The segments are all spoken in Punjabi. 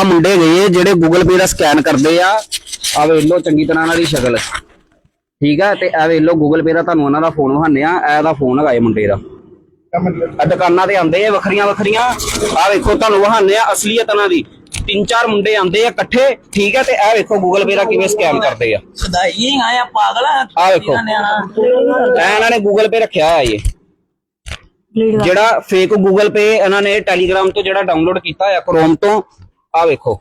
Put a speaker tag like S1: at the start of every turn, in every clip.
S1: ਆ ਮੁੰਡੇ ਗਏ ਜਿਹੜੇ ਗੂਗਲ ਪੇ ਦਾ ਸਕੈਨ ਕਰਦੇ ਆ ਆ ਵੇਖ ਲਓ ਚੰਗੀ ਤਰ੍ਹਾਂ ਇਹਨਾਂ ਦੀ ਸ਼ਕਲ। ਠੀਕ ਆ ਤੇ ਇਹ ਵੇਖ ਲਓ ਗੂਗਲ ਪੇ ਦਾ ਤੁਹਾਨੂੰ ਉਹਨਾਂ ਦਾ ਫੋਨ ਵਿਖਾਉਂਦੇ ਆ ਇਹ ਦਾ ਫੋਨ ਹੈਗਾ ਇਹ ਮੁੰਡੇ ਦਾ। ਆ ਦੁਕਾਨਾਂ ਤੇ ਆਉਂਦੇ ਆ ਵੱਖਰੀਆਂ ਵੱਖਰੀਆਂ। ਆ ਵੇਖੋ ਤੁਹਾਨੂੰ ਵਿਖਾਉਂਦੇ ਆ ਅਸਲੀਅਤ ਇਹਨਾਂ ਦੀ। ਤਿੰਨ ਚਾਰ ਮੁੰਡੇ ਆਉਂਦੇ ਆ ਇਕੱਠੇ ਠੀਕ ਆ ਤੇ ਇਹ ਵੇਖੋ ਗੂਗਲ ਪੇ ਦਾ ਕਿਵੇਂ ਸਕੈਨ ਕਰਦੇ ਆ।
S2: ਸਦਾਈ ਆਇਆ ਪਾਗਲ ਆ
S1: ਆ ਵੇਖੋ। ਇਹਨਾਂ ਨੇ ਗੂਗਲ ਪੇ ਰੱਖਿਆ ਹੋਇਆ ਇਹ। ਜਿਹੜਾ ਫੇਕ ਗੂਗਲ ਪੇ ਇਹਨਾਂ ਨੇ ਟੈਲੀਗ੍ਰਾਮ ਤੋਂ ਜਿਹੜਾ ਡਾਊਨਲੋਡ ਕੀਤਾ ਹੋਇਆ ਕ੍ਰੋਮ ਤੋਂ ਆ ਵੇਖੋ।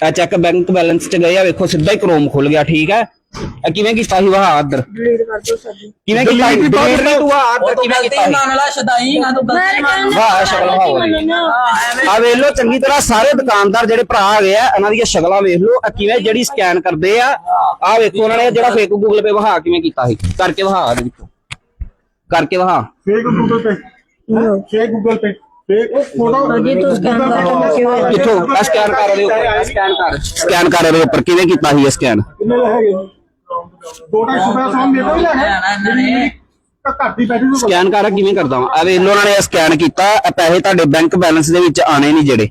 S1: ਆ ਚੈੱਕ ਬੈਂਕ ਬੈਲੈਂਸ ਚ ਗਏ ਆ ਵੇਖੋ ਸਿੱਧਾ ਹੀ ਕ੍ਰੋਮ ਖੁੱਲ ਗਿਆ ਠੀਕ ਹੈ ਇਹ ਕਿਵੇਂ ਕੀਤਾ ਸੀ ਵਾਹ ਇੱਧਰ ਕਿਵੇਂ ਕੀਤਾ ਸੀ? Delete ਨਹੀਂ ਤੂੰ ਆ
S2: ਤੂੰ
S1: ਕਿਵੇਂ ਕੀਤਾ ਸੀ?
S2: ਮੰਨ ਲੈ ਸਦਾਈ ਆ ਤੂੰ ਗਲਤੀ ਮੰਨ
S1: ਵਾਹ ਸ਼ਕਲ ਵਾਹ ਹੋ ਰਹੀ ਆ ਵੇਖ ਲਓ ਚੰਗੀ ਤਰ੍ਹਾਂ ਸਾਰੇ ਦੁਕਾਨਦਾਰ ਜਿਹੜੇ ਭਰਾ ਆ ਗਏ ਆ ਇਹਨਾਂ ਦੀਆਂ ਸ਼ਕਲਾਂ ਵੇਖ ਲਓ ਆ ਕਿਵੇਂ ਜਿਹੜੀ ਸਕੈਨ ਕਰਦੇ ਆ। ਆ ਵੇਖੋ ਉਹਨਾਂ ਨੇ ਜਿਹੜਾ ਫੇਕ ਗੂਗਲ ਪੇ ਵਹਾ ਕਿਵੇਂ ਕੀਤਾ ਸੀ। ਕਰਕੇ ਵਹਾ ਇਹਦੇ ਵਿੱਚੋਂ ਕਰਕੇ ਵਹਾ।
S3: Fake Google Pay fake Google Pay fake ਉਹ ਫੋਟੋ
S4: ਜੀ ਤੂੰ ਸਕੈਨ ਕਰ
S1: ਸਕੈਨ ਕਰ ਉਹਦੇ ਉੱਪਰ ਸਕੈਨ ਕਰ ਸਕੈਨ ਕਰ ਉਹਦੇ ਉੱਪਰ ਕਿਵੇਂ ਕੀਤਾ ਸੀ ਇਹ ਸਕੈਨ ਸਕੈਨ ਕਰ ਕਰਦਾ ਵਾਂ? ਆ ਵੇਖ ਲਓ ਉਹਨਾਂ ਨੇ ਸਕੈਨ ਕੀਤਾ ਇਹ ਪੈਸੇ ਤੁਹਾਡੇ ਬੈਂਕ ਬੈਲੈਂਸ ਦੇ ਵਿੱਚ ਆਣੇ ਨਹੀਂ ਜਿਹੜੇ।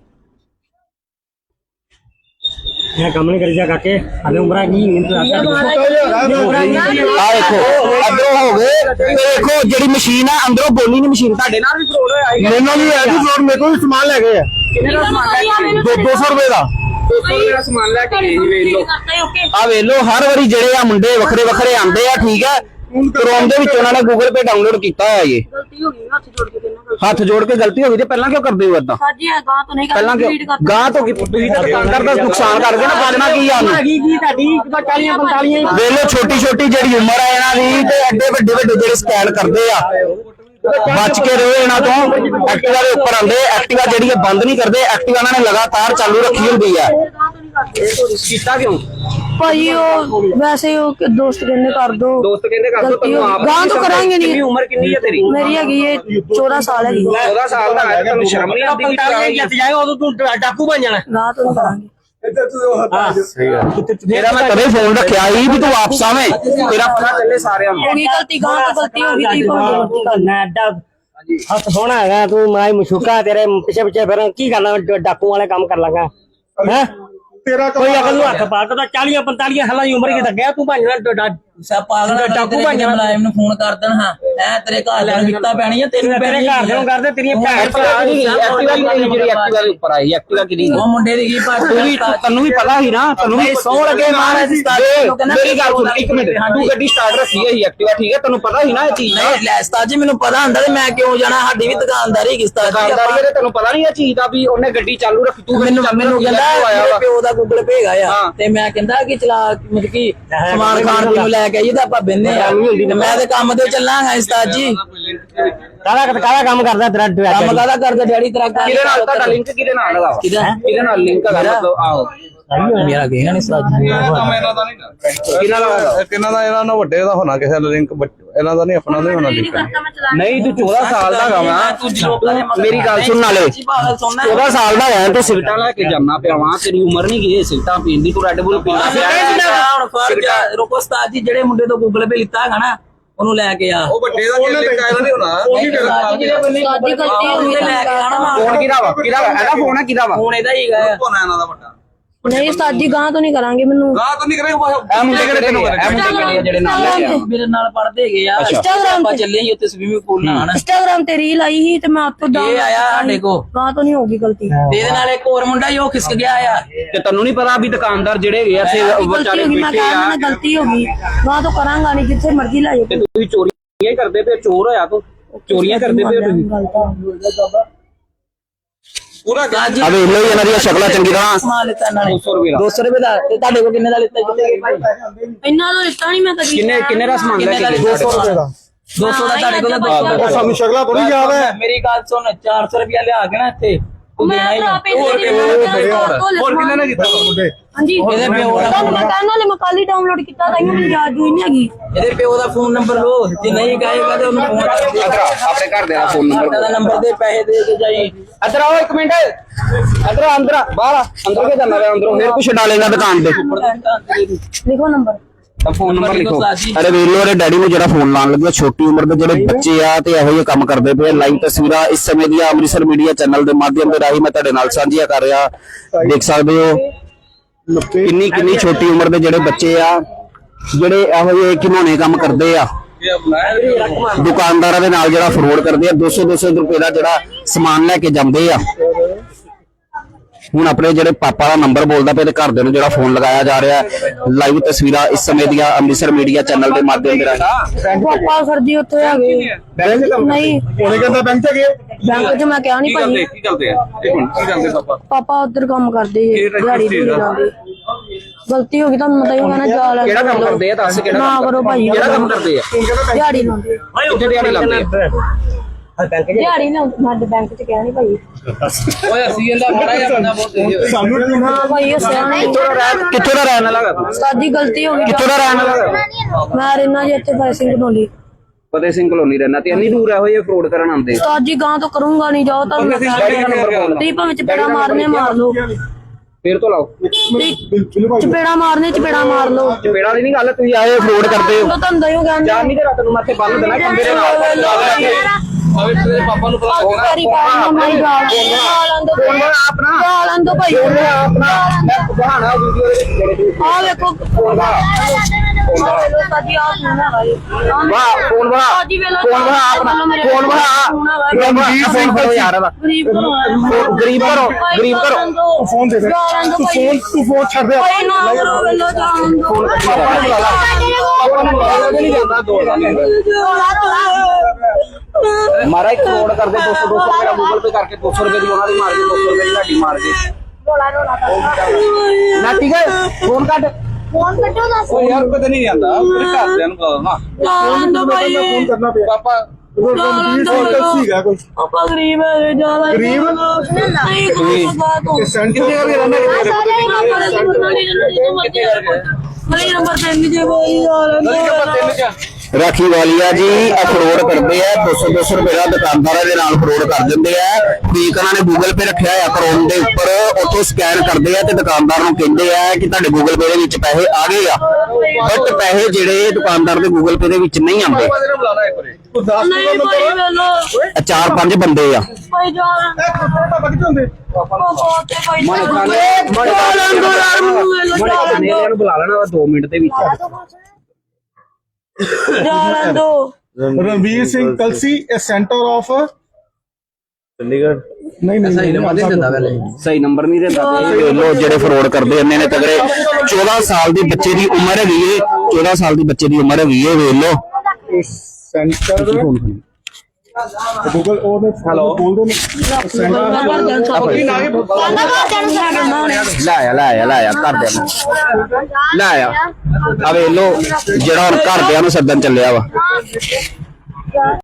S5: ਇਹ ਕੰਮ ਨਹੀਂ ਕਰੀ ਜਾ ਕਾਕੇ ਹਲੇ ਉਮਰਾਂ ਕੀ ਮਿਹਨਤ
S1: ਆ ਵੇਖੋ ਅੰਦਰੋਂ ਹੋ ਗਏ। ਤੇ ਵੇਖੋ ਜਿਹੜੀ ਮਸ਼ੀਨ ਆ ਅੰਦਰੋਂ ਬੋਲੀ ਨਹੀਂ ਮਸ਼ੀਨ ਤੁਹਾਡੇ ਨਾਲ ਵੀ ਫਰੋਡ ਹੋਇਆ ਹੈਗਾ
S3: ਮੈਨੂੰ ਵੀ ਐਡੀ ਫਲੋਟ ਮੇਰੇ ਕੋਲ ਵੀ ਸਮਾਨ ਲੈ ਗਏ ਆ।
S1: ਕਿੰਨੇ ਦਾ ਸਮਾਨ ਲੈ ਕੇ
S3: ਦੋ 200 ਰੁਪਏ ਦਾ।
S1: 200 ਰੁਪਏ ਦਾ ਸਮਾਨ ਲੈ ਕੇ ਗਏ ਸੀ ਵੇਖ ਲਓ। ਆ ਵੇਖ ਲਓ ਹਰ ਵਾਰੀ ਜਿਹੜੇ ਆ ਮੁੰਡੇ ਵੱਖਰੇ ਵੱਖਰੇ ਆਉਂਦੇ ਆ ਠੀਕ ਆ ਕਰੋਮ ਦੇ ਵਿੱਚ ਉਹਨਾਂ ਨੇ ਗੂਗਲ ਪੇ ਡਾਊਨਲੋਡ ਕੀਤਾ ਹੋਇਆ ਇਹ
S4: ਗਲਤੀ ਹੋ ਗਈ ਹੱਥ ਜੋੜ ਕੇ
S1: ਹੱਥ ਜੋੜ ਕੇ ਗਲਤੀ ਹੋ ਗਈ ਤੇ ਪਹਿਲਾਂ ਕਿਉਂ ਕਰਦੇ ਹੋ ਏਦਾਂ?
S4: ਸਾਜੀ ਆ ਗਾਂ ਤੋਂ ਨਹੀਂ ਕਰ
S1: ਪਹਿਲਾਂ ਕਿਉਂ? ਗਾਂ ਤੋਂ ਕੀ ਤੁਸੀਂ ਤਾਂ ਦੁਕਾਨਦਾਰ ਦਾ ਨੁਕਸਾਨ ਕਰਦੇ ਨਾ ਬਚਣਾ ਕੀ ਆ ਉਹਨੂੰ?
S5: ਕੀ ਕੀ ਤੁਹਾਡੀ? 40 45
S1: ਵੇਖ ਲਓ ਛੋਟੀ ਛੋਟੀ ਜਿਹੜੀ ਉਮਰ ਆ ਇਹਨਾਂ ਦੀ ਤੇ ਐਡੇ ਵੱਡੇ ਵੱਡੇ ਜਿਹੜੇ ਸਕੈਨ ਕਰਦੇ ਆ। ਬਚ ਕੇ ਰਹੋ ਇਹਨਾਂ ਤੋਂ। ਐਕਟਿਵਾ ਦੇ ਉੱਪਰ ਆਉਂਦੇ ਐਕਟਿਵਾ ਜਿਹੜੀ ਇਹ ਬੰਦ ਨਹੀਂ ਕਰਦੇ ਐਕਟਿਵਾ ਇਹਨਾਂ ਨੇ ਲਗਾਤਾਰ ਚਾਲੂ ਰੱਖੀ ਹੁੰਦੀ ਆ। ਕੀਤਾ ਕਿਉਂ?
S4: ਭਾਈ ਉਹ ਵੈਸੇ ਉਹ ਕਿ ਦੋਸਤ ਕਹਿੰਦੇ ਕਰ ਦੋ।
S1: ਦੋਸਤ ਕਹਿੰਦੇ ਕਰ ਦੋ
S4: ਗਈ।
S1: ਆਪ
S4: ਗਾਂ ਤੋਂ ਕਰਾਂਗੇ ਨਹੀਂ।
S1: ਕਿੰਨੀ ਉਮਰ ਕਿੰਨੀ ਹੈ ਤੇਰੀ?
S4: ਮੇਰੀ ਹੈਗੀ ਇਹ 14 ਸਾਲ ਹੈਗੀ।
S1: 14 ਸਾਲ ਦਾ ਹੈ ਤੈਨੂੰ ਸ਼ਰਮ ਨਹੀਂ ਆਉਂਦੀ ਕਿ
S5: 45 ਜੱਤ ਜਾਏਗਾ ਉਦੋਂ ਤੂੰ ਡਾਕੂ ਬਣ ਜਾਣਾ।
S4: ਗਾਂ ਤੋਂ ਕਰਾਂਗੇ।
S1: ਤੇਰਾ ਮੈਂ ਕਦੇ ਫੋਨ ਰੱਖਿਆ ਹੀ ਵੀ ਤੂੰ ਵਾਪਸ ਆਵੇਂ। ਤੇਰਾ ਪਤਾ ਚੱਲੇ ਸਾਰਿਆਂ ਨੂੰ।
S4: ਗਈ ਗਲਤੀ ਗਾਂ ਤੋਂ ਗਲਤੀ ਹੋ ਗਈ ਤੀ ਭਾਵੇਂ ਗਲਤੀ ਕਰ ਲਈ।
S5: ਨਾ ਐਡਾ ਹੱਥ ਸੋਹਣਾ ਹੈਗਾ ਤੂੰ ਮੈਂ ਮਸ਼ੂਕਾ ਤੇਰੇ ਪਿੱਛੇ ਪਿੱਛੇ ਫਿਰ ਕੀ ਕਰਨਾ ਡਾਕੂ ਵਾਲੇ ਕੰਮ ਕਰ ਲਾਂਗਾ। ਹੈ?
S3: ਤੇਰਾ
S5: ਕੋਈ ਅਕਲ ਨੂੰ ਹੱਥ ਪਾ ਤਾ 40 45 ਸਾਲਾਂ ਦੀ ਉਮਰ ਕਿਤੇ ਗਿਆ ਤੂੰ ਭੰਜਣਾ
S2: ਸਾ ਪਾਗਲ ਆ,
S5: ਡਾਕੂ
S2: ਤੇਰੇ
S5: ਜਾਣਾ।
S2: ਮੁਲਾਜ਼ਮ ਨੂੰ ਫੋਨ ਕਰ ਦੇਣ ਹਾਂ। ਐ ਤੇਰੇ ਘਰ ਲੈਣ ਵਿਕਤਾ ਪੈਣੀ ਆ ਤੈਨੂੰ
S5: ਤੇਰੇ
S2: ਪੈਣੀ
S5: ਘਰ ਦੇ ਨੂੰ ਕਰਦੇ ਤੇਰੀਆਂ ਭੈਣ
S1: ਐਕਟਿਵਾ ਕਿਹਦੀ ਐਕਟਿਵਾ ਕਿਹਦੀ ਜਿਹੜੀ ਐਕਟਿਵਾ ਦੇ ਉੱਪਰ ਆਈ ਐਕਟਿਵਾ ਕਿਹਦੀ
S2: ਉਹ ਮੁੰਡੇ ਦੀ ਕੀ ਭਾਟ
S1: ਤੂੰ ਵੀ ਤੈਨੂੰ ਵੀ ਪਤਾ ਸੀ ਨਾ ਤੈਨੂੰ ਵੀ ਸੌ ਲੱਗੇ ਮਾਰ ਮੇਰੀ ਗੱਲ ਸੁਣ ਇੱਕ ਮਿੰਟ। ਤੂੰ ਗੱਡੀ ਸਟਾਰਟ ਰੱਖੀ ਹੈ ਐਕਟਿਵਾ ਠੀਕ ਹੈ ਤੈਨੂੰ ਪਤਾ ਸੀ ਨਾ ਇਹ ਚੀਜ਼ ਦਾ?
S2: ਨਹੀਂ ਲੈ ਉਸਤਾਦ ਜੀ ਮੈਨੂੰ ਪਤਾ ਹੁੰਦਾ ਤੇ ਮੈਂ ਕਿਉਂ ਜਾਣਾ? ਸਾਡੀ ਵੀ ਦੁਕਾਨਦਾਰੀ ਕਿਸ ਤਰ੍ਹਾਂ ਦੀ
S1: ਦੁਕਾਨਦਾਰੀ ਇਹਦੇ ਤੈਨੂੰ ਪਤਾ ਨਹੀਂ ਇਹ ਚੀਜ਼ ਦਾ ਵੀ ਉਹਨੇ ਗੱਡੀ ਚਾਲੂ ਰੱਖੀ ਤੂੰ
S2: ਮੈਨੂੰ ਮੈਨੂੰ ਕਹਿੰਦਾ ਮੇਰੇ ਪਿਓ ਦਾ ਗੂਗਲ ਪੇ ਹੈਗਾ
S1: ਹਾਂ।
S2: ਆ ਤੇ ਮੈਂ ਕਹਿੰਦਾ ਕਿ ਚਲਾ ਮਤਲਬ ਕਿ ਸਮਾਨ ਖਾਣ ਪੀਣ ਨੂੰ ਲੈ ਕੇ ਆਈਏ ਤਾਂ ਆਪਾਂ ਬਿੰਨੇ ਆ ਮੈਂ ਤੇ ਕੰਮ ਤੇ ਚੱਲਾਂਗਾ ਉਸਤਾਦ ਜੀ।
S5: ਕਾਹਦਾ ਕਾਹਦਾ ਕੰਮ ਕਰਦਾ ਤੇਰਾ ਡਰਾਈਵਰ?
S2: ਕੰਮ ਕਾਹਦਾ ਕਰਦਾ ਡੈਡੀ ਤੇਰਾ? ਕੰਮ
S1: ਕਿਹਦੇ ਨਾਲ ਤੁਹਾਡਾ ਲਿੰਕ ਕਿਹਦੇ ਨਾਲ ਹੈਗਾ?
S2: ਕਿਹਦਾ?
S1: ਕਿਹਦੇ ਨਾਲ ਲਿੰਕ ਹੈਗਾ? ਮਤਲਬ ਆਹੋ।
S2: ਮੇਰਾ ਕਹੇਗਾ ਨਹੀਂ ਉਸਤਾਦ ਜੀ
S1: ਕਿਹਦੇ ਨਾਲ ਹੈਗਾ?
S6: ਕਿੰਨਾ ਦਾ ਇਹਨਾਂ ਨਾਲ ਵੱਡੇ ਦਾ ਹੋਣਾ ਕਿਸੇ ਦਾ ਲਿੰਕ ਇਹਨਾਂ ਦਾ ਨਹੀਂ ਆਪਣਾ ਨਹੀਂ ਹੋਣਾ ਲਿੰਕ
S1: ਨਹੀਂ ਤੂੰ 14 ਸਾਲ ਦਾ ਹੈਗਾ ਵਾ।
S2: ਤੂੰ
S1: ਮੇਰੀ ਗੱਲ ਸੁਣ ਨਾਲੇ।
S2: ਪਾਗਲ ਸੁਣਨਾ
S1: 14 ਸਾਲ ਦਾ ਹੈ ਤੂੰ ਸਿਗਰਟਾਂ ਲੈ ਕੇ ਜਾਣਾ ਪਿਆ ਵਾਂ ਤੇਰੀ ਉਮਰ ਨਹੀਂ ਗਈ ਸਿਗਰਟਾਂ ਪੀਣ ਦੀ ਤੂੰ ਰੈੱਡ ਬੁੱਲ ਪੀਂਦਾ ਪਿਆ।
S2: ਹੁਣ ਫਰਜ਼ ਆ, ਰੁਕੋ ਉਸਤਾਦ ਜੀ ਜਿਹੜੇ ਮੁੰਡੇ ਤੋਂ ਗੂਗਲ ਪੇ ਲਿੱਤਾ ਹੈਗਾ ਨਾ ਉਹਨੂੰ ਲੈ ਕੇ ਆ।
S6: ਉਹ ਵੱਡੇ ਦਾ ਕੀ ਲਿੰਕ ਆਇਆ ਨਹੀਂ ਹੋਣਾ? ਉਹ ਵੀ
S2: ਜੀ ਜਿਹੜੇ ਬੰਦੇ
S4: ਸਾਡੀ ਗਲਤੀ ਹੋ ਗਈ
S2: ਲੈ ਕੇ ਆਣਾ
S1: ਫੋਨ ਕਿਹਦਾ ਵਾ? ਕਿਹਦਾ ਵਾ? ਇਹਦਾ ਫੋਨ ਹੈ ਕਿਹਦਾ ਵਾ?
S2: ਫੋਨ ਇਹਦਾ ਹੀ ਹੈਗਾ।
S6: ਹੋਣਾ ਇਹਨਾਂ ਦਾ ਵੱਡਾ।
S4: ਨਹੀਂ ਸਾਜੀ ਗਾਂ ਤੋਂ ਨਹੀਂ ਕਰਾਂਗੇ ਮੈਨੂੰ।
S6: ਗਾਹ ਤਾਂ ਨਹੀਂ ਕਰੇਗਾ
S1: ਇਹ ਮੁੰਡੇ ਕਿਹੜੇ ਤੈਨੂੰ ਇਹ ਮੁੰਡੇ ਕਿਹੜੇ ਆ ਜਿਹੜੇ ਨਾਲ ਲੈ ਕੇ ਆਏ?
S2: ਮੇਰੇ ਨਾਲ ਪੜਦੇ ਹੈਗੇ ਆ। ਆਪਾਂ
S4: ਤੇ।
S2: ਚੱਲੇ ਹੀ ਉੱਥੇ ਸਵੀਮਿੰਗ ਪੂਲ ਨਹਾਣ
S4: ਇੰਸਟਾਗ੍ਰਾਮ ਤੇ ਰੀਲ ਆਈ ਸੀ ਤੇ ਮੈਂ ਉੱਥੋਂ
S2: ਇਹ ਆਇਆ ਸਾਡੇ ਕੋ
S4: ਗਾਂ ਤੋਂ ਨਹੀਂ ਹੋਗੀ ਗਲਤੀ।
S2: ਤੇ ਇਹਦੇ ਨਾਲ ਇੱਕ ਹੋਰ ਮੁੰਡਾ ਹੀ ਉਹ ਖਿਸਕ ਗਿਆ ਆ।
S1: ਤੇ ਤੈਨੂੰ ਨਹੀਂ ਪਤਾ ਵੀ ਦੁਕਾਨਦਾਰ ਜਿਹੜੇ ਹੈਗੇ ਆ ਇੱਥੇ
S4: ਗਲਤੀ
S1: ਵਿਚਾਰੇ
S4: ਹੋ ਗਈ ਮੈਂ
S1: ਬੈਠੇ
S4: ਕਹਾਂ
S1: ਆ।
S4: ਮੈਨੂੰ ਗਲਤੀ ਹੋ ਗਈ। ਗਾਂ ਤੋਂ ਕਰਾਂਗਾ ਨਹੀਂ ਜਿੱਥੇ ਮਰਜ਼ੀ ਲੈ ਜਾਓ।
S1: ਤੇ ਤੁਸੀਂ ਚੋਰੀਆਂ ਹੀ ਕਰਦੇ ਪਏ ਚੋਰ ਹੋਇਆ ਤੂੰ। ਚੋਰੀਆਂ ਕਰਦੇ ਪਏ ਹੋ ਤੁਸੀਂ।
S6: ਪੂਰਾ
S2: ਉਸਤਾਦ ਜੀ।
S1: ਆ ਵੇਖ ਲਓ ਜੀ ਇਹਨਾਂ ਦੀਆਂ ਸ਼ਕਲਾਂ ਚੰਗੀ ਤਰ੍ਹਾਂ।
S2: ਸਮਾਨ ਲਿੱਤਾ ਇਹਨਾਂ ਨੇ।
S1: 200 ਰੁਪਏ ਦਾ।
S2: 200 ਰੁਪਏ ਦਾ ਤੇ ਤੁਹਾਡੇ ਕੋ ਕਿੰਨੇ ਦਾ ਲਿੱਤਾ ਜੀ? ਭਾਈ
S4: ਇੰਨਾ ਤਾਂ ਲਿੱਤਾ ਨਹੀਂ ਮੈਂ ਕਦੀ
S1: ਕਿੰਨੇ ਕਿੰਨੇ ਦਾ ਸਮਾਨ ਲੈ
S2: ਕਿੰਨੇ ਦਾ
S1: ਕੇ
S2: ਲਿੱਤਾ?
S1: ਗਏ
S2: 200 ਰੁਪਏ ਦਾ 200 ਦਾ। ਤੁਹਾਡੇ ਕੋਲ
S3: ਉਹ ਸਾਨੂੰ ਸ਼ਕਲਾਂ ਥੋੜੀ ਯਾਦ ਹੈ।
S2: ਮੇਰੀ ਗੱਲ ਸੁਣ 400 ਰੁਪਏ ਲਿਆ ਕੇ ਨਾ ਇੱਥੇ।
S4: ਮੈਂ
S2: ਹੀ
S4: ਭਰਾ
S2: ਆ।
S4: ਪੈਸੇ ਦੇ
S6: ਹੋਰ ਕਿੰਨੇ ਨੇ ਕੀਤਾ
S3: ਮੁੰਡੇ
S4: ਹਾਂਜੀ।
S2: ਇਹਦੇ ਪਿਓ ਦਾ
S4: ਤੁਹਾਨੂੰ ਮੈਂ ਕਹਿਣ ਵਾਲੀ ਮੈਂ ਕੱਲ ਹੀ ਡਾਊਨਲੋਡ ਕੀਤਾ ਤਾਂ ਮੈਨੂੰ ਯਾਦ ਹੋਈ ਨਹੀਂ ਹੈਗੀ।
S2: ਇਹਦੇ ਪਿਓ ਦਾ ਫੋਨ ਨੰਬਰ ਲਓ ਜੇ ਨਹੀਂ ਕਹੇਗਾ ਤੇ ਉਹਨੂੰ ਫੋਨ
S1: ਅਦਰ ਆਪਣੇ ਘਰ ਦੇ ਦਾ ਫੋਨ ਨੰਬਰ
S2: ਦਾ ਨੰਬਰ ਦੇ ਪੈਸੇ ਦੇ ਕੇ ਜਾਈ
S1: ਅਦਰ ਆਓ ਇੱਕ ਮਿੰਟ। ਅਦਰ ਅੰਦਰ ਬਾਹਰ ਅੰਦਰ ਕੇ ਜਾਣਾ ਅੰਦਰੋਂ ਫਿਰ ਕੁਛ ਡਾਲੇਗਾ ਦੁਕਾਨ ਤੇ
S4: ਲਿਖੋ ਨੰਬਰ
S1: ਫੋਨ ਨੰਬਰ ਲਿਖੋ। ਅਰੇ ਵੇਖ ਲੋ ਅਰੇ ਡੈਡੀ ਨੂੰ ਜਿਹੜਾ ਫੋਨ ਲਾਉਣ ਲੱਗਿਆ ਛੋਟੀ ਉਮਰ ਦੇ ਜਿਹੜੇ ਬੱਚੇ ਆ ਤੇ ਇਹੋ ਜਿਹੇ ਕੰਮ ਕਰਦੇ ਪਏ ਲਾਈਵ ਤਸਵੀਰਾਂ ਇਸ ਸਮੇਂ ਦੀਆਂ ਅੰਮ੍ਰਿਤਸਰ ਮੀਡੀਆ ਚੈਨਲ ਦੇ ਮਾਧਿਅਮ ਦੇ ਰਾਹੀਂ ਮੈਂ ਤੁਹਾਡੇ ਨਾਲ ਸਾਂਝੀਆਂ ਕਰ ਰਿਹਾ। ਦੇਖ ਸਕਦੇ ਹੋ ਕਿੰਨੀ ਕਿੰਨੀ ਛੋਟੀ ਉਮਰ ਦੇ ਜਿਹੜੇ ਬੱਚੇ ਆ ਜਿਹੜੇ ਇਹੋ ਜਿਹੇ ਘਿਨੌਣੇ ਕੰਮ ਕਰਦੇ ਆ। ਦੁਕਾਨਦਾਰਾਂ ਦੇ ਨਾਲ ਜਿਹੜਾ ਫਰੋਡ ਕਰਦੇ ਆ 200 200 ਰੁਪਏ ਦਾ ਜਿਹੜਾ ਸਮਾਨ ਲੈ ਕੇ ਜਾਂਦੇ ਆ। ਹੁਣ ਆਪਣੇ ਜਿਹੜੇ ਪਾਪਾ ਦਾ ਨੰਬਰ ਬੋਲਦਾ ਪਿਆ ਤੇ ਘਰਦਿਆਂ ਨੂੰ ਜਿਹੜਾ ਫੋਨ ਲਗਾਇਆ ਜਾ ਰਿਹਾ ਲਾਈਵ ਤਸਵੀਰਾਂ ਇਸ ਸਮੇਂ ਦੀਆਂ ਅੰਮ੍ਰਿਤਸਰ ਮੀਡੀਆ ਚੈਨਲ ਦੇ ਮਾਧਿਅਮ ਦੇ ਰਾਹੀਂ।
S4: ਪਾਪਾ ਸਰ ਜੀ ਉੱਥੇ ਹੈਗੇ ਨਹੀਂ।
S3: ਉਹਨੇ ਕਹਿੰਦਾ ਬੈਂਕ ਚ ਗਏ।
S4: ਬੈਂਕ 'ਚ ਮੈਂ ਕਿਹਾ ਨਹੀਂ ਭਾਜੀ।
S6: ਕੀ ਕਰਦੇ ਆ? ਇੱਕ ਮਿੰਟ ਕੀ ਕਰਦੇ ਪਾਪਾ?
S4: ਪਾਪਾ ਉੱਧਰ ਕੰਮ ਕਰਦੇ ਦਿਹਾੜੀ ਦੀ? ਲਾਉਂਦੇ ਗਲਤੀ ਹੋ ਗਈ ਤੁਹਾਨੂੰ ਪਤਾ ਹੀ ਹੋਣਾ ਜਾ ਲੈ
S1: ਕਿਹੜਾ ਕੰਮ ਕਰਦੇ ਆ? ਦੱਸ ਕਿਹੜਾ
S4: ਨਾ
S1: ਕੰਮ
S4: ਕਰੋ ਭਾਈ
S1: ਕਿਹੜਾ ਕੰਮ ਕਰਦੇ ਆ?
S4: ਦਿਹਾੜੀ ਲਾਉਂਦੇ।
S1: ਕਿੱਥੇ ਦਿਹਾੜੀ ਲਾਉਂਦੇ ਆ?
S4: ਦਿਹਾੜੀ ਨਾ ਸਾਡੇ ਬੈਂਕ 'ਚ ਕਿਹਾ ਨਹੀਂ ਭਾਈ।
S2: ਓਏ ਅਸੀਂ ਇਹਦਾ ਬੜਾ ਜਿਹਾ ਬੰਦਾ ਬਹੁਤ ਹੋਇਆ।
S3: ਸਾਨੂੰ ਕੀ ਨਾ
S4: ਹਾਂ ਭਾਈ ਇਹ ਸਿਆਣਾ ਹੀ
S1: ਕਿੱਥੋਂ ਦਾ ਰਹਿਣ ਵਾਲਾ ਹੈਗਾ?
S4: ਸਾਡੀ ਗਲਤੀ ਹੋ ਗਈ।
S1: ਕਿੱਥੋਂ ਦਾ ਰਹਿਣ ਵਾਲਾ ਹੈਗਾ?
S4: ਮੈਂ ਰਹਿਣਾ ਜੀ ਇੱਥੇ ਫੈਸਿੰਗ ਬਣਾਉਣੀ
S1: ਫਤਿਹ ਸਿੰਘ ਕਲੋਨੀ ਰਹਿਣਾ ਤੇ ਇੰਨੀ ਦੂਰ ਇਹੋ ਜਿਹੇ ਫਰੋਡ ਕਰਨ ਆਉਂਦੇ।
S4: ਉਸਤਾਦ ਜੀ ਗਾਂ ਤੋਂ ਕਰੂੰਗਾ ਨਹੀਂ ਜਾਓ ਤੁਹਾਨੂੰ ਮੈਂ ਕਹਿ
S1: ਡੈਡੀ ਦਾ ਨੰਬਰ ਬੋਲ
S4: ਤੁਸੀਂ ਭਾਵੇਂ ਚਪੇੜਾ ਮਾਰਨੇ ਮਾਰ ਲਓ।
S1: ਫੇਰ ਤੋਂ ਲਾਓ।
S3: ਭਾਈ।
S4: ਚਪੇੜਾ ਮਾਰਨੇ ਚਪੇੜਾ ਮਾਰ ਲਓ।
S1: ਚਪੇੜਾ ਦੀ ਨਹੀਂ ਗੱਲ ਤੁਸੀਂ ਆਏ ਫਰੋਡ ਕਰਦੇ ਹੋ।
S4: ਤੁਹਾਨੂੰ ਦਈਓ ਕਹਿੰਦੇ
S1: ਜਾਨ ਨਹੀਂ ਤੇ ਰਾਤ ਨੂੰ ਮੈਂ ਇੱਥੇ ਬੰਨ ਦੇਣਾ ਕੰਦੇ ਦੇ ਨਾਲ।
S2: ਤੇਰੇ ਪਾਪਾ ਨੂੰ ਬੁਲਾ ਕੇ
S4: ਕਰੀ ਪਾਣਾ ਮਾਈ ਗਾਲ ਗਾਲਾਂ ਦੋ ਆਪਣਾ। ਗਾਲਾਂ ਦੋ ਭਾਈ
S1: ਬਹਾਨਾ ਵੀਡੀਓ ਦੇ ਵਿੱਚ
S4: ਆ ਵੇਖੋ। ਸਾਡੀ ਆ ਸੁਣਾ ਭਾਈ
S1: ਵਾਹ ਫੋਨ ਬਣਾ
S4: ਸਾਡੀ ਵੇਲਾ
S1: ਫੋਨ ਬਣਾ ਆਪਣਾ ਫੋਨ ਬਣਾ ਰਣਜੀਤ ਸਿੰਘ ਫੜੋ ਯਾਰ ਇਹਦਾ
S4: ਗਰੀਬ ਕਰੋ
S1: ਫੋਨ- ਗਰੀਬ ਕਰੋ ਗਰੀਬ ਕਰੋ
S3: ਤੂੰ ਫੋਨ ਦੇ ਦੇ
S1: ਮਾਰਾ ਇੱਕ ਫਰੋਡ ਕਰਦੇ 200 200 ਮੇਰਾ ਗੂਗਲ ਪੇ ਕਰਕੇ 200 ਰੁਪਏ ਦੀ ਉਹਨਾਂ ਦੀ ਮਾਰ ਕੇ 200 ਰੁਪਏ ਦੀ ਸਾਡੀ ਮਾਰ ਕੇ ਨਾ ਠੀਕ ਹੈ ਫੋਨ ਕੱਟ
S4: ਫੋਨ ਕੱਟੋ ਦੱਸ।
S6: ਉਹ ਯਾਰ ਪਤਾ ਨਹੀਂ ਜਾਂਦਾ ਮੇਰੇ ਘਰਦਿਆਂ ਨੂੰ ਪਤਾ ਨਾ।
S4: ਜਾਣ ਦੋ ਭਾਈ।
S3: ਫੋਨ ਕਰਨਾ ਪਿਆ।
S6: ਪਾਪਾ
S3: ਰਣਜੀਤ ਕਲਸੀ ਹੈਗਾ ਕੋਈ।
S4: ਆਪਾਂ ਗਰੀਬ ਹੈ ਜਾਣਾ
S3: ਗਰੀਬ?
S4: ਨਹੀਂ ਕੋਈ ਬਾਤ ਹੋ
S3: ਸੈਂਟਰ
S6: ਕਿੱਥੇ ਕਰਕੇ ਰਹਿੰਦਾ ਕਿੱਥੇ
S4: ਸਾਰੇ ਨੰਬਰ ਨੰਬਰ ਤਿੰਨ ਜੇ ਕੋਈ ਜਾਣ ਦੋ
S1: ਰਾਖੀ ਵਾਲੀਆ ਜੀ ਫਰੋਡ ਕਰਦੇ ਆ 200 200 ਰੁਪਏ ਦਾ ਦੁਕਾਨਦਾਰਾਂ ਦੇ ਨਾਲ ਫਰੋਡ ਕਰ ਦਿੰਦੇ ਆ। ਠੀਕ ਉਹਨਾਂ ਨੇ ਗੂਗਲ ਪੇ ਰੱਖਿਆ ਆ ਕਰੋਮ ਦੇ ਉੱਪਰ ਉੱਥੋਂ ਸਕੈਨ ਕਰਦੇ ਆ ਤੇ ਦੁਕਾਨਦਾਰ ਨੂੰ ਕਹਿੰਦੇ ਆ ਕਿ ਤੁਹਾਡੇ ਗੂਗਲ ਪੇ ਦੇ ਵਿੱਚ ਪੈਸੇ ਆ ਗਏ ਆ। ਬਟ ਪੈਸੇ ਜਿਹੜੇ ਦੁਕਾਨਦਾਰ ਦੇ ਗੂਗਲ ਪੇ ਦੇ ਵਿੱਚ ਨਹੀਂ ਆਉਂਦੇ।
S4: ਨਹੀਂ ਭਾਈ
S1: ਇਹ ਚਾਰ ਪੰਜ ਬੰਦੇ ਆ।
S4: ਭਾਈ ਜਾਣ
S3: ਪਾਪਾ ਕਿੱਥੇ ਹੁੰਦੇ
S4: ਪਾਪਾ ਤੇ ਭਾਈ
S1: ਮਨ
S4: ਮੈਨੂੰ ਵੇਲੋ ਜਾਣ ਦੋ
S1: ਨੂੰ ਬੁਲਾ ਲੈਣਾ 2 ਮਿੰਟ ਦੇ ਵਿੱਚ।
S4: ਜਾਣ ਦੋ
S3: ਰਣਵੀਰ ਸਿੰਘ ਕਲਸੀ ਇਹ ਸੈਂਟਰ ਆਫ
S6: ਚੰਡੀਗੜ੍ਹ।
S3: ਨਹੀਂ ਨਹੀਂ
S2: ਸਹੀ ਨੰਬਰ ਨਹੀਂ ਦਿੰਦਾ ਪਹਿਲੇ।
S1: ਸਹੀ ਨੰਬਰ ਨਹੀਂ ਦਿੰਦਾ। ਲੋ ਜਿਹੜੇ ਫਰੋਡ ਕਰਦੇ ਇੰਨੇ ਨੇ ਤਗੜੇ। 14 ਸਾਲ ਦੀ ਬੱਚੇ ਦੀ ਉਮਰ ਹੈਗੀ ਏ। 14 ਸਾਲ ਦੀ ਬੱਚੇ ਦੀ ਉਮਰ ਹੈਗੀ ਏ ਵੇਖ ਲੋ
S3: ਸੈਂਟਰ ਗੂਗਲ ਉਹਨੇ ਹੈਲੋ ਬੋਲਦੇ ਨੇ। ਸੈਂਟਰ
S1: ਲੈ ਆ ਲੈ ਆ ਲੈ ਆ ਘਰਦਿਆਂ ਨੂੰ ਲੈ ਆ। ਆ ਵੇਖ ਲੋ ਜਿਹੜਾ ਹੁਣ ਘਰਦਿਆਂ ਨੂੰ ਸੱਦਣ ਚੱਲਿਆ ਵਾ।